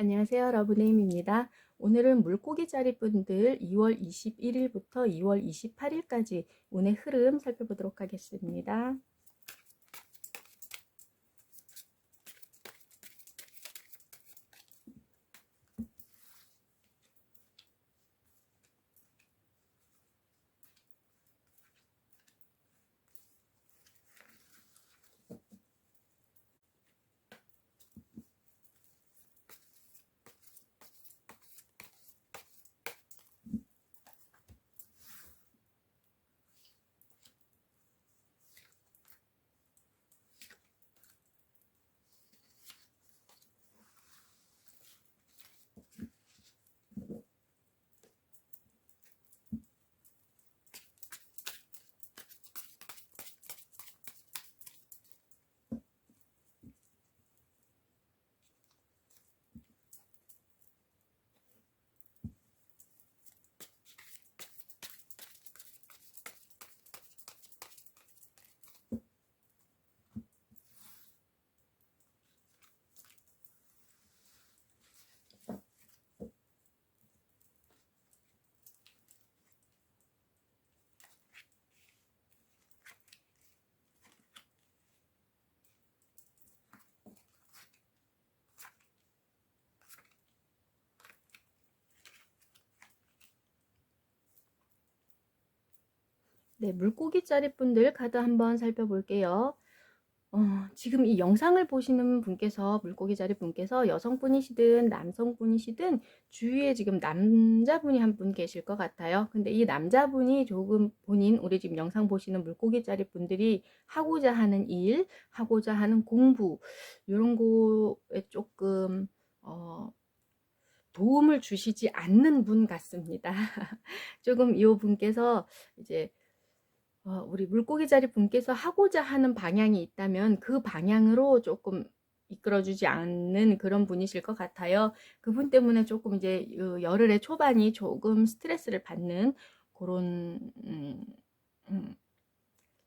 안녕하세요. 러브네임입니다. 오늘은 물고기 자리분들 2월 21일부터 2월 28일까지 운의 흐름 살펴보도록 하겠습니다. 네, 물고기 자리분들 카드 한번 살펴볼게요. 어, 지금 이 영상을 보시는 분께서 물고기 자리 분께서 여성분이시든 남성분이시든 주위에 지금 남자분이 한 분 계실 것 같아요. 근데 이 남자분이 조금 본인 우리 지금 영상 보시는 물고기 자리 분들이 하고자 하는 일, 하고자 하는 공부 이런 거에 조금 어, 도움을 주시지 않는 분 같습니다. 조금 이 분께서 이제 어, 우리 물고기 자리 분께서 하고자 하는 방향이 있다면 그 방향으로 조금 이끌어주지 않는 그런 분이실 것 같아요. 그분 때문에 조금 이제 열흘의 초반이 조금 스트레스를 받는 그런 음, 음,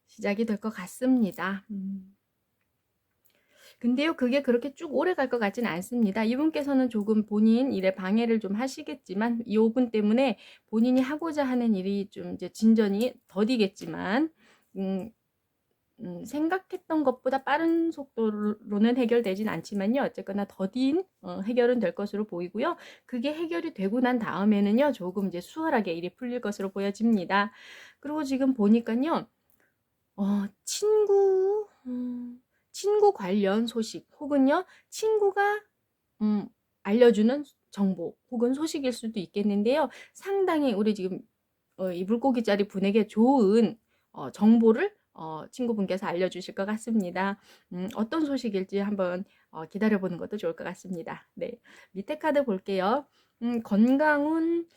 시작이 될 것 같습니다. 음. 근데요, 그게 그렇게 쭉 오래 갈 것 같지는 않습니다. 이분께서는 조금 본인 일에 방해를 좀 하시겠지만, 이 5분 때문에 본인이 하고자 하는 일이 좀 이제 진전이 더디겠지만, 음, 음, 생각했던 것보다 빠른 속도로는 해결되진 않지만요. 어쨌거나 더딘 어, 해결은 될 것으로 보이고요. 그게 해결이 되고 난 다음에는요. 조금 이제 수월하게 일이 풀릴 것으로 보여집니다. 그리고 지금 보니까요. 어, 친구, 음, 친구 관련 소식 혹은요 친구가 음, 알려주는 정보 혹은 소식일 수도 있겠는데요. 상당히 우리 지금 어, 이 물고기짜리 분에게 좋은 어, 정보를 어, 친구분께서 알려주실 것 같습니다. 음, 어떤 소식일지 한번 어, 기다려보는 것도 좋을 것 같습니다. 네, 밑에 카드 볼게요. 음, 건강운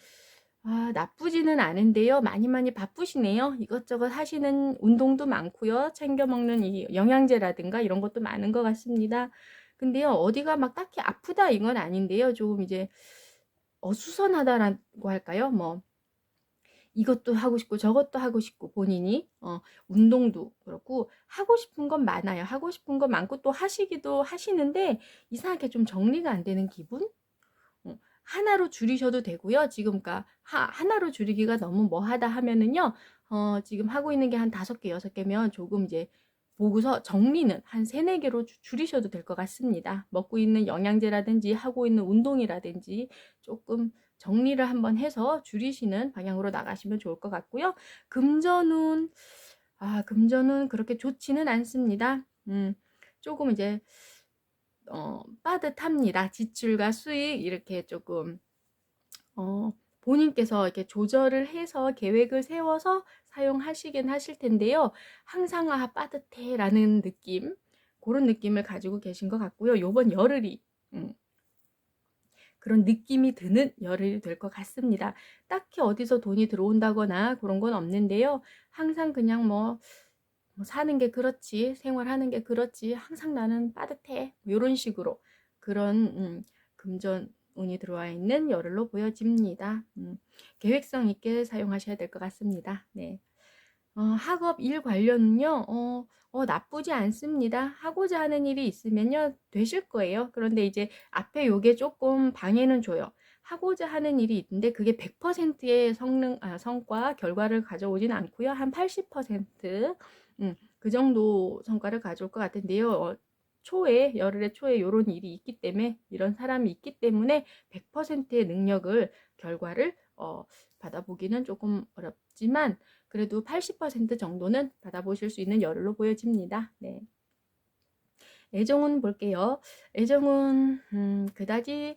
아, 나쁘지는 않은데요. 많이 많이 바쁘시네요. 이것저것 하시는 운동도 많고요. 챙겨 먹는 이 영양제라든가 이런 것도 많은 것 같습니다. 근데요, 어디가 막 딱히 아프다 이건 아닌데요. 조금 이제 어수선하다라고 할까요? 뭐 이것도 하고 싶고 저것도 하고 싶고 본인이 어, 운동도 그렇고 하고 싶은 건 많아요. 하고 싶은 건 많고 또 하시기도 하시는데 이상하게 좀 정리가 안 되는 기분? 하나로 줄이셔도 되고요. 지금 그러니까 하 나로 줄이기가 너무 뭐하다 하면은요. 어, 지금 하고 있는 게 한 다섯 개, 여섯 개면 조금 이제 보고서 정리는 한 세네 개로 줄이셔도 될 것 같습니다. 먹고 있는 영양제라든지 하고 있는 운동이라든지 조금 정리를 한번 해서 줄이시는 방향으로 나가시면 좋을 것 같고요. 금전운 아, 금전은 그렇게 좋지는 않습니다. 음, 조금 이제 어, 빠듯합니다. 지출과 수익 이렇게 조금 어, 본인께서 이렇게 조절을 해서 계획을 세워서 사용하시긴 하실 텐데요. 항상 아 빠듯해라는 느낌 그런 느낌을 가지고 계신 것 같고요. 요번 열흘이 음, 그런 느낌이 드는 열흘이 될 것 같습니다. 딱히 어디서 돈이 들어온다거나 그런 건 없는데요. 항상 그냥 뭐 뭐 사는 게 그렇지, 생활하는 게 그렇지, 항상 나는 빠듯해. 이런 뭐 식으로 그런 음, 금전 운이 들어와 있는 열흘로 보여집니다. 음, 계획성 있게 사용하셔야 될 것 같습니다. 네. 어, 학업 일 관련은요, 어, 어, 나쁘지 않습니다. 하고자 하는 일이 있으면요, 되실 거예요. 그런데 이제 앞에 요게 조금 방해는 줘요. 하고자 하는 일이 있는데 그게 100%의 성능, 아, 성과, 결과를 가져오진 않고요. 한 80%, 음, 그 정도 성과를 가져올 것 같은데요. 어, 초에, 열흘의 초에 이런 일이 있기 때문에, 이런 사람이 있기 때문에 100%의 능력을, 결과를, 어, 받아보기는 조금 어렵지만, 그래도 80% 정도는 받아보실 수 있는 열흘로 보여집니다. 네. 애정은 볼게요. 애정은 음, 그다지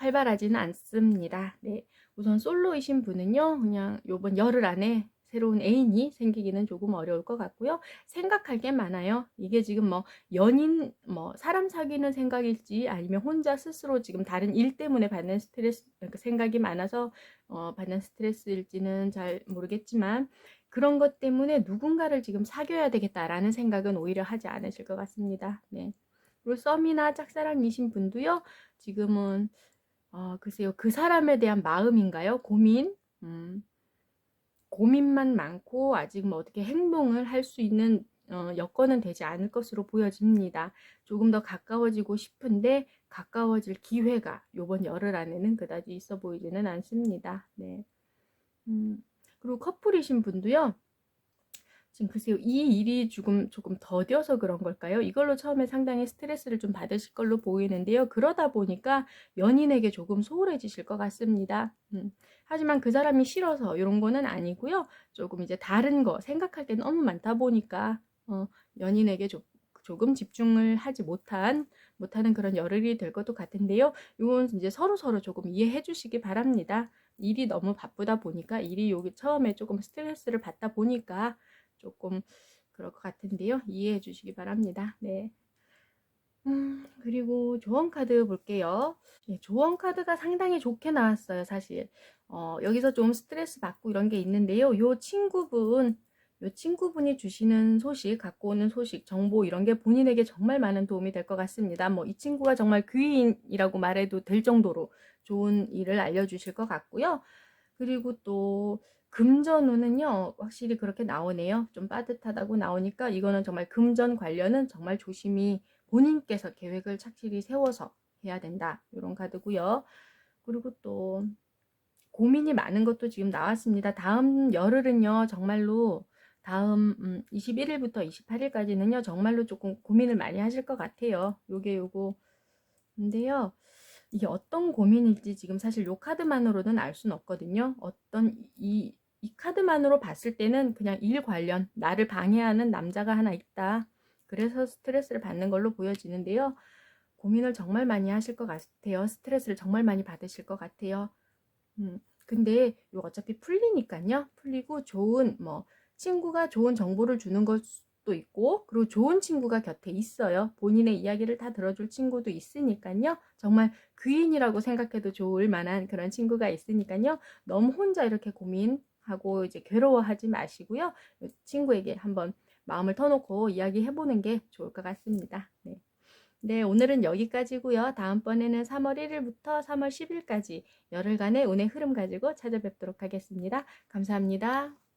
활발하지는 않습니다. 네. 우선 솔로이신 분은요. 그냥 요번 열흘 안에 새로운 애인이 생기기는 조금 어려울 것 같고요. 생각할 게 많아요. 이게 지금 뭐 연인, 뭐 사람 사귀는 생각일지 아니면 혼자 스스로 지금 다른 일 때문에 받는 스트레스, 그러니까 생각이 많아서 어, 받는 스트레스일지는 잘 모르겠지만 그런 것 때문에 누군가를 지금 사귀어야 되겠다라는 생각은 오히려 하지 않으실 것 같습니다. 네. 그리고 썸이나 짝사랑이신 분도요. 지금은 어, 글쎄요. 그 사람에 대한 마음인가요? 고민? 음, 고민만 많고 아직 뭐 어떻게 행동을 할 수 있는 어, 여건은 되지 않을 것으로 보여집니다. 조금 더 가까워지고 싶은데 가까워질 기회가 요번 열흘 안에는 그다지 있어 보이지는 않습니다. 네. 음, 그리고 커플이신 분도요. 지금 글쎄요, 이 일이 조금, 조금 더뎌서 그런 걸까요? 이걸로 처음에 상당히 스트레스를 좀 받으실 걸로 보이는데요. 그러다 보니까 연인에게 조금 소홀해지실 것 같습니다. 음. 하지만 그 사람이 싫어서 이런 거는 아니고요. 조금 이제 다른 거 생각할 게 너무 많다 보니까 어, 연인에게 조, 조금 집중을 하지 못한 못하는 그런 열흘이 될 것도 같은데요. 이건 이제 서로 서로 조금 이해해 주시기 바랍니다. 일이 너무 바쁘다 보니까 일이 여기 처음에 조금 스트레스를 받다 보니까 조금 그럴 것 같은데요. 이해해 주시기 바랍니다. 네. 음, 그리고 조언 카드 볼게요. 네, 조언 카드가 상당히 좋게 나왔어요, 사실. 어, 여기서 좀 스트레스 받고 이런 게 있는데요. 요 친구분, 요 친구분이 주시는 소식, 갖고 오는 소식, 정보 이런 게 본인에게 정말 많은 도움이 될 것 같습니다. 뭐 이 친구가 정말 귀인이라고 말해도 될 정도로 좋은 일을 알려주실 것 같고요. 그리고 또 금전운은요, 확실히 그렇게 나오네요. 좀 빠듯하다고 나오니까 이거는 정말 금전 관련은 정말 조심히 본인께서 계획을 착실히 세워서 해야 된다. 이런 카드고요. 그리고 또 고민이 많은 것도 지금 나왔습니다. 다음 열흘은요, 정말로 다음 음, 21일부터 28일까지는요, 정말로 조금 고민을 많이 하실 것 같아요. 요게 요거. 근데요, 이게 어떤 고민일지 지금 사실 요 카드만으로는 알 수는 없거든요. 어떤 이, 이 카드만으로 봤을 때는 그냥 일 관련, 나를 방해하는 남자가 하나 있다. 그래서 스트레스를 받는 걸로 보여지는데요. 고민을 정말 많이 하실 것 같아요. 스트레스를 정말 많이 받으실 것 같아요. 음, 근데 요 어차피 풀리니까요. 풀리고 좋은 뭐 친구가 좋은 정보를 주는 것도 있고 그리고 좋은 친구가 곁에 있어요. 본인의 이야기를 다 들어줄 친구도 있으니까요. 정말 귀인이라고 생각해도 좋을 만한 그런 친구가 있으니까요. 너무 혼자 이렇게 고민 하고 이제 괴로워하지 마시고요. 친구에게 한번 마음을 터놓고 이야기해보는 게 좋을 것 같습니다. 네. 네, 오늘은 여기까지고요. 다음번에는 3월 1일부터 3월 10일까지 열흘간의 운의 흐름 가지고 찾아뵙도록 하겠습니다. 감사합니다.